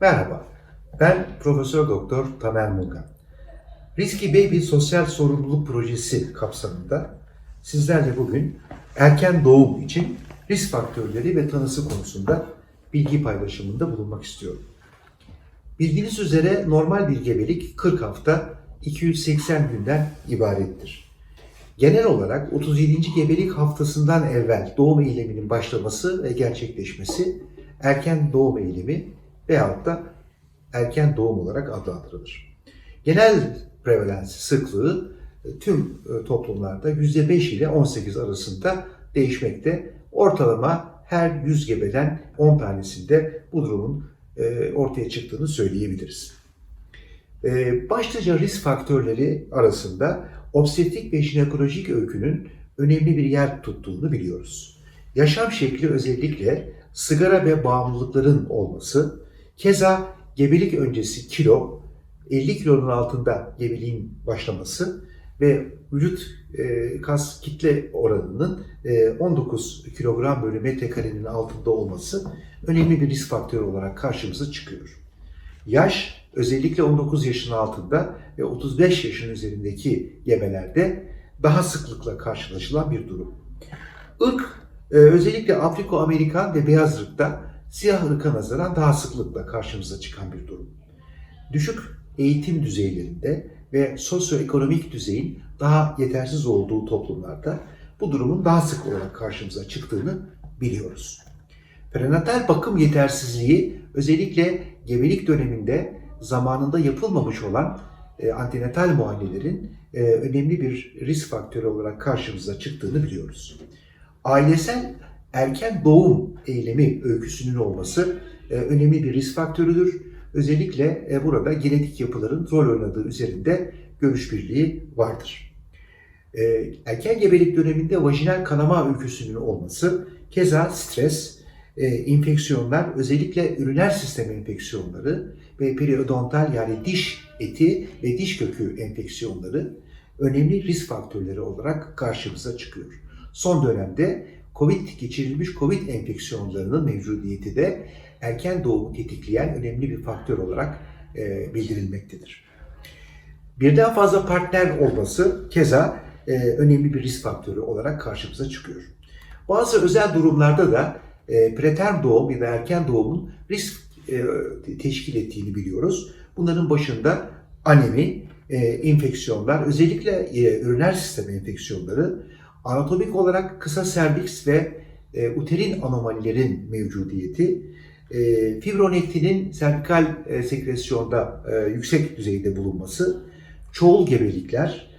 Merhaba, ben Profesör Doktor Tamer Mungan. Risky Baby Sosyal Sorumluluk Projesi kapsamında sizlerle bugün erken doğum için risk faktörleri ve tanısı konusunda bilgi paylaşımında bulunmak istiyorum. Bildiğiniz üzere normal bir gebelik 40 hafta 280 günden ibarettir. Genel olarak 37. gebelik haftasından evvel doğum eyleminin başlaması ve gerçekleşmesi erken doğum eylemi veyahut da erken doğum olarak adlandırılır. Genel prevalensi sıklığı e, tüm e, toplumlarda %5 ile 18 arasında değişmekte. Ortalama her 100 gebeden 10 tanesinde bu durumun e, ortaya çıktığını söyleyebiliriz. E, Başlıca risk faktörleri arasında obstetrik ve jinekolojik öykünün önemli bir yer tuttuğunu biliyoruz. Yaşam şekli özellikle sigara ve bağımlılıkların olması, keza gebelik öncesi kilo, 50 kilonun altında gebeliğin başlaması ve vücut e, kas kitle oranının e, 19 kilogram bölü metrekarenin altında olması önemli bir risk faktörü olarak karşımıza çıkıyor. Yaş özellikle 19 yaşın altında ve 35 yaşın üzerindeki gebelerde daha sıklıkla karşılaşılan bir durum. Irk e, özellikle Afriko-Amerikan ve beyaz ırkta siyah ırka nazaran daha sıklıkla karşımıza çıkan bir durum. Düşük eğitim düzeylerinde ve sosyoekonomik düzeyin daha yetersiz olduğu toplumlarda bu durumun daha sık olarak karşımıza çıktığını biliyoruz. Prenatal bakım yetersizliği özellikle gebelik döneminde zamanında yapılmamış olan e, antenatal muayenelerin e, önemli bir risk faktörü olarak karşımıza çıktığını biliyoruz. Ailesel erken doğum eylemi öyküsünün olması e, önemli bir risk faktörüdür. Özellikle e, burada genetik yapıların rol oynadığı üzerinde görüş birliği vardır. E, erken gebelik döneminde vajinal kanama öyküsünün olması, keza stres, e, infeksiyonlar, özellikle üriner sistem enfeksiyonları ve periodontal yani diş eti ve diş kökü enfeksiyonları önemli risk faktörleri olarak karşımıza çıkıyor. Son dönemde COVID geçirilmiş COVID enfeksiyonlarının mevcudiyeti de erken doğumu tetikleyen önemli bir faktör olarak e, bildirilmektedir. Birden fazla partner olması keza e, önemli bir risk faktörü olarak karşımıza çıkıyor. Bazı özel durumlarda da e, preterm doğum ya da erken doğumun risk e, teşkil ettiğini biliyoruz. Bunların başında anemi, e, infeksiyonlar, özellikle e, üriner sistem enfeksiyonları, anatomik olarak kısa serviks ve uterin anomalilerin mevcudiyeti, fibroniktinin servikal sekresyonda yüksek düzeyde bulunması, çoğul gebelikler,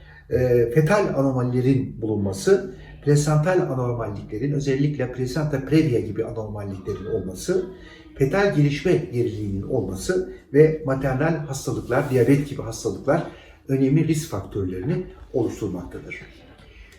fetal anomalilerin bulunması, plasental anormalliklerin özellikle plasenta previa gibi anormalliklerin olması, fetal gelişme geriliğinin olması ve maternal hastalıklar, diyabet gibi hastalıklar önemli risk faktörlerini oluşturmaktadır.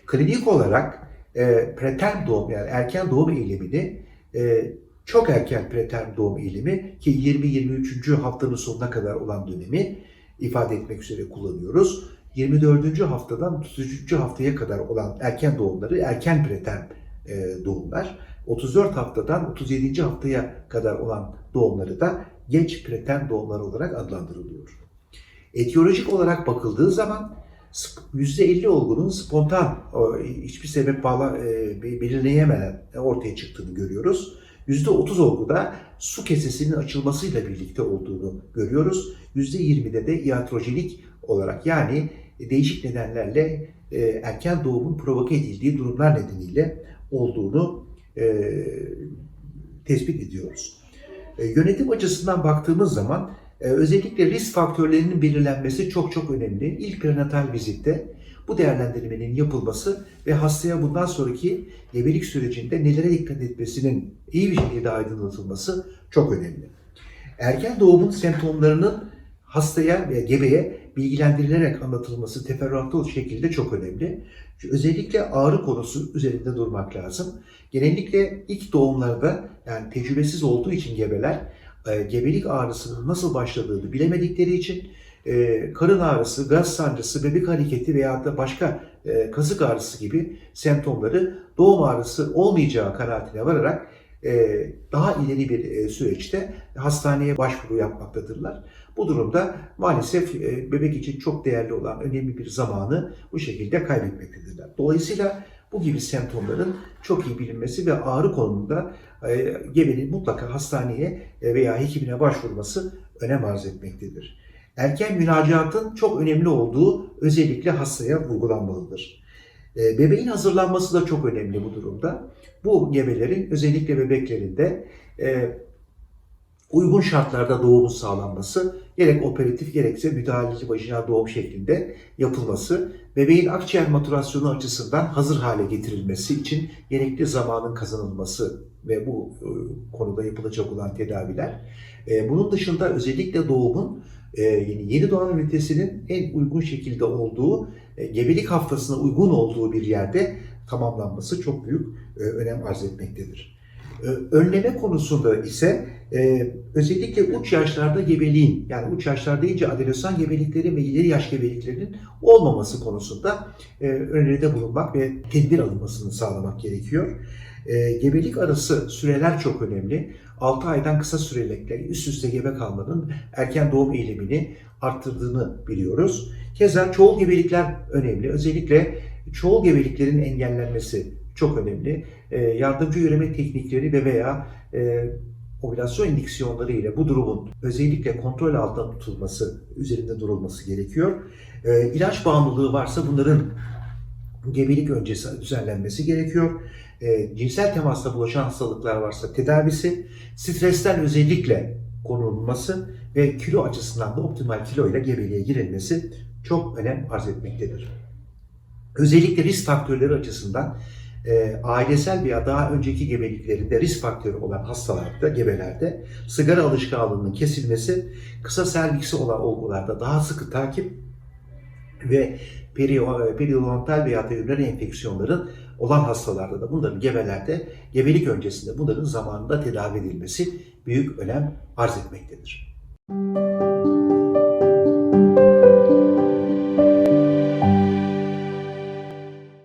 Klinik olarak e, preterm doğum yani erken doğum eylemini e, çok erken preterm doğum eylemi ki 20-23. haftanın sonuna kadar olan dönemi ifade etmek üzere kullanıyoruz. 24. haftadan 33. haftaya kadar olan erken doğumları erken preterm e, doğumlar. 34 haftadan 37. haftaya kadar olan doğumları da geç preterm doğumlar olarak adlandırılıyor. Etiyolojik olarak bakıldığı zaman %50 olgunun spontan, hiçbir sebep bağla, e, belirleyemeden ortaya çıktığını görüyoruz. %30 olguda su kesesinin açılmasıyla birlikte olduğunu görüyoruz. %20'de de iatrojenik olarak yani değişik nedenlerle e, erken doğumun provoke edildiği durumlar nedeniyle olduğunu e, tespit ediyoruz. Yönetim açısından baktığımız zaman özellikle risk faktörlerinin belirlenmesi çok çok önemli. İlk prenatal vizitte bu değerlendirmenin yapılması ve hastaya bundan sonraki gebelik sürecinde nelere dikkat etmesinin iyi bir şekilde aydınlatılması çok önemli. Erken doğumun semptomlarının hastaya veya gebeye bilgilendirilerek anlatılması teferruatlı şekilde çok önemli. Özellikle ağrı konusu üzerinde durmak lazım. Genellikle ilk doğumlarda yani tecrübesiz olduğu için gebeler e, gebelik ağrısının nasıl başladığını bilemedikleri için e, karın ağrısı, gaz sancısı, bebek hareketi veya da başka e, kasık ağrısı gibi semptomları doğum ağrısı olmayacağı kanaatine vararak e, daha ileri bir süreçte hastaneye başvuru yapmaktadırlar. Bu durumda maalesef e, bebek için çok değerli olan önemli bir zamanı bu şekilde kaybetmektedirler. Dolayısıyla bu gibi semptomların çok iyi bilinmesi ve ağrı konumunda e, gebenin mutlaka hastaneye e, veya hekimine başvurması önem arz etmektedir. Erken müracaatın çok önemli olduğu özellikle hastaya vurgulanmalıdır. Bebeğin hazırlanması da çok önemli bu durumda. Bu gebelerin özellikle bebeklerinde uygun şartlarda doğumun sağlanması, gerek operatif gerekse müdahaleci vajinal doğum şeklinde yapılması, bebeğin akciğer maturasyonu açısından hazır hale getirilmesi için gerekli zamanın kazanılması ve bu e, konuda yapılacak olan tedaviler. E, bunun dışında özellikle doğumun e, yeni, doğan ünitesinin en uygun şekilde olduğu, e, gebelik haftasına uygun olduğu bir yerde tamamlanması çok büyük önem arz etmektedir. Önleme konusunda ise e, özellikle uç yaşlarda gebeliğin, yani uç yaşlar deyince adolesan gebeliklerin ve ileri yaş gebeliklerinin olmaması konusunda e, öneride bulunmak ve tedbir alınmasını sağlamak gerekiyor. E, gebelik arası süreler çok önemli. 6 aydan kısa sürelikler üst üste gebe kalmanın erken doğum eğilimini arttırdığını biliyoruz. Keza çoğul gebelikler önemli. Özellikle çoğul gebeliklerin engellenmesi çok önemli. E, yardımcı üreme teknikleri ve veya e, ovülasyon indiksiyonları ile bu durumun özellikle kontrol altında tutulması, üzerinde durulması gerekiyor. E, ilaç bağımlılığı varsa bunların gebelik öncesi düzenlenmesi gerekiyor. E, cinsel temasla bulaşan hastalıklar varsa tedavisi, stresten özellikle korunulması ve kilo açısından da optimal kilo ile gebeliğe girilmesi çok önem arz etmektedir. Özellikle risk faktörleri açısından e, ailesel veya daha önceki gebeliklerinde risk faktörü olan hastalarda, gebelerde sigara alışkanlığının kesilmesi, kısa serviksi olan olgularda daha sıkı takip ve peri- periodontal veya üriner enfeksiyonların olan hastalarda da bunların gebelerde, gebelik öncesinde bunların zamanında tedavi edilmesi büyük önem arz etmektedir.